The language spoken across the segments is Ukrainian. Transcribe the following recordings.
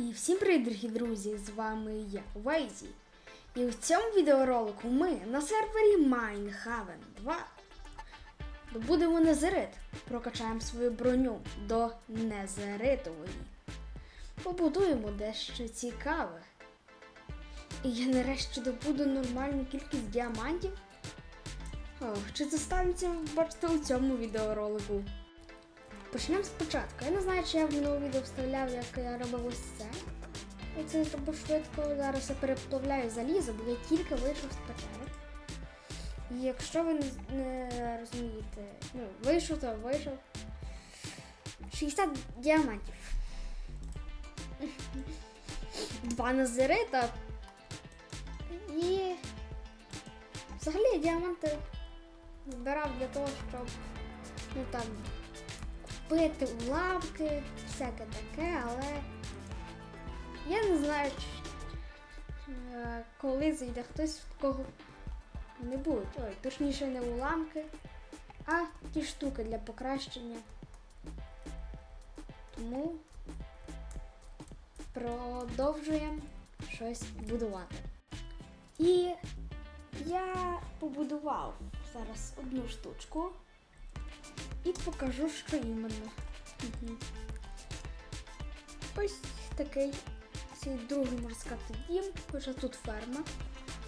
І всім привіт, дорогі друзі! З вами я, Вейзі. І в цьому відеоролику ми на сервері Minehaven 2 добудемо незерит, прокачаємо свою броню до незеритової. Побудуємо дещо цікаве. І я нарешті добуду нормальну кількість діамантів. Ох, чи це станеться, бачите у цьому відеоролику. Почнемо спочатку. Я не знаю, чи я в минулому відео вставляв, як я робив ось це. Я це зробив швидко. Зараз я переплавляю залізо, бо я тільки вийшов з печери. І якщо ви не, розумієте, ну, вийшов, то вийшов. 60 діамантів. Два назирита. І взагалі я діаманти збирав для того, щоб ну там пити уламки, всяке таке, але я не знаю, е, коли зайде хтось, в кого не будуть. Ой, точніше не уламки, а ті штуки для покращення. Тому продовжуємо щось будувати. І я побудував зараз одну штучку і покажу, що іменно. Ось такий цей другий можна сказати дім, хоча тут ферма.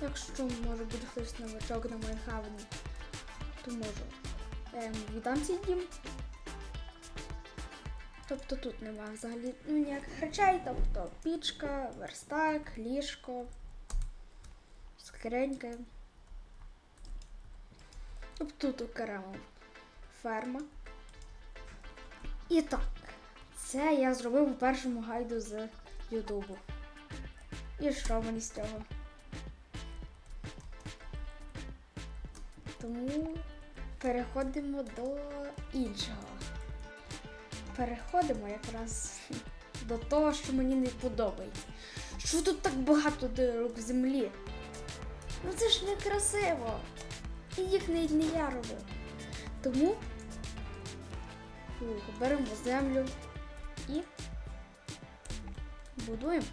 Якщо може бути хтось новачок на Майнхавені, то можу. Йому віддам цей дім. Тобто тут немає взагалі ну, ніяких речей, тобто пічка, верстак, ліжко, скринька. Тобто тут окремо ферма. І так, це я зробив у першому гайду з Ютубу. І що мені з цього? Тому переходимо до іншого. Переходимо якраз до того, що мені не подобається. Що тут так багато дирок в землі? Ну це ж не красиво. І їх навіть не я робив. Тому Фух, беремо землю і будуємо.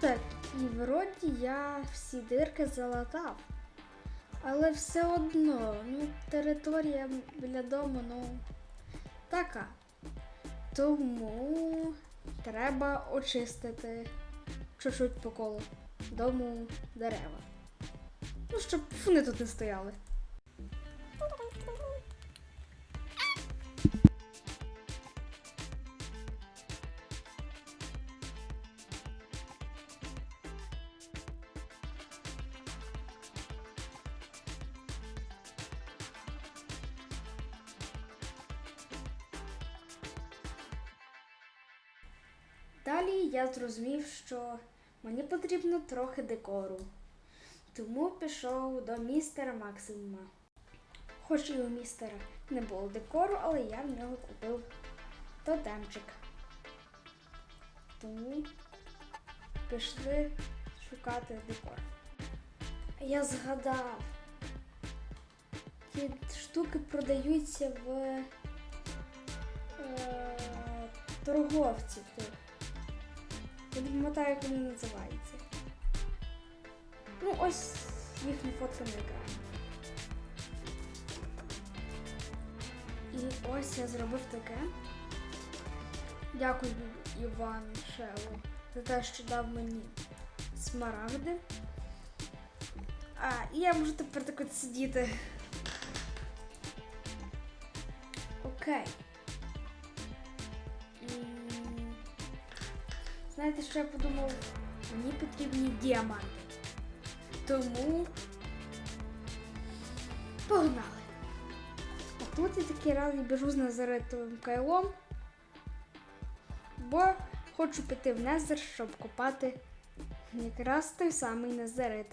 Так, і вроді я всі дирки залатав. Але все одно, ну, територія біля дому, ну, така. Тому треба очистити чуть-чуть по колу дому дерева. Ну, щоб вони тут не стояли. Далі я зрозумів, що мені потрібно трохи декору. Тому пішов до містера Максимума. Хоч і у містера не було декору, але я в нього купив тотемчик. Тому пішли шукати декор. Я згадав, ті штуки продаються в е, торговців тих. Я не пам'ятаю, як вони називаються. Ну, ось їхні фотки на екрані. І ось я зробив таке. Дякую Іван Шелу за те, що дав мені смарагди. А, і я можу тепер так от сидіти. Окей. Знаєте, що я подумав? Мені потрібні діаманти. Тому погнали. А тут я такий раз біжу з назаритовим кайлом, бо хочу піти в Незер, щоб копати якраз той самий Незерит.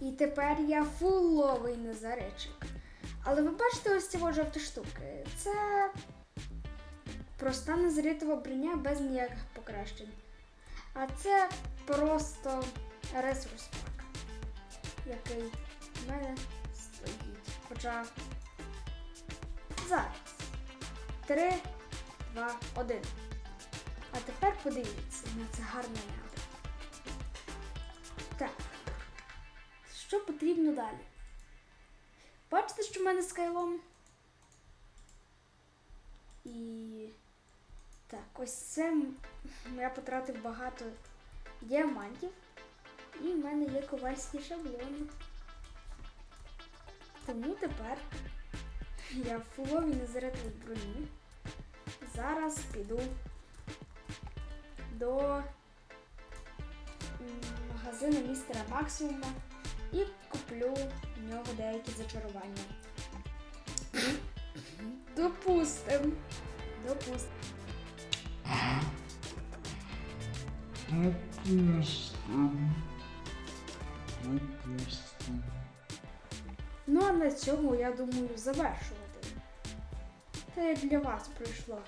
І тепер я фуловий незаречик. Але ви бачите ось ці жовті штуки. Це проста незарітова броня без ніяких покращень. А це просто ресурс пак, який в мене стоїть. Хоча зараз. Три, два, один. А тепер подивіться на це гарне небо. Так. Що потрібно далі? Бачите, що в мене скайлом? І. Так, ось це я потратив багато діамантів. І в мене є ковальські шаблони. Тому тепер я в фуловій незарядній броні. Зараз піду до магазину містера Максимума і куплю в нього деякі зачарування. Допустим. Допустим. Ну а на цьому я думаю завершувати. Та як для вас пройшло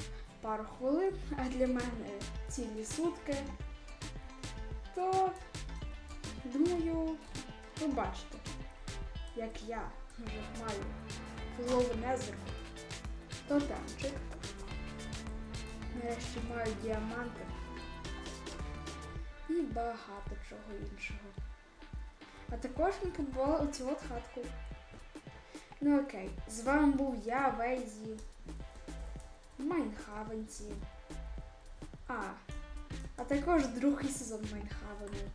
пару хвилин, а для мене цілі сутки, то думаю, ви як я вже маю фуловий незер, тотемчик. Нарешті маю діаманти і багато чого іншого. А також ми побували у цю от хатку. Ну окей, з вами був я, Вейзі, Майнхавенці. А, а також другий сезон Майнхавену.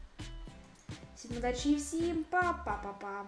Всім удачі і всім па-па-па-па.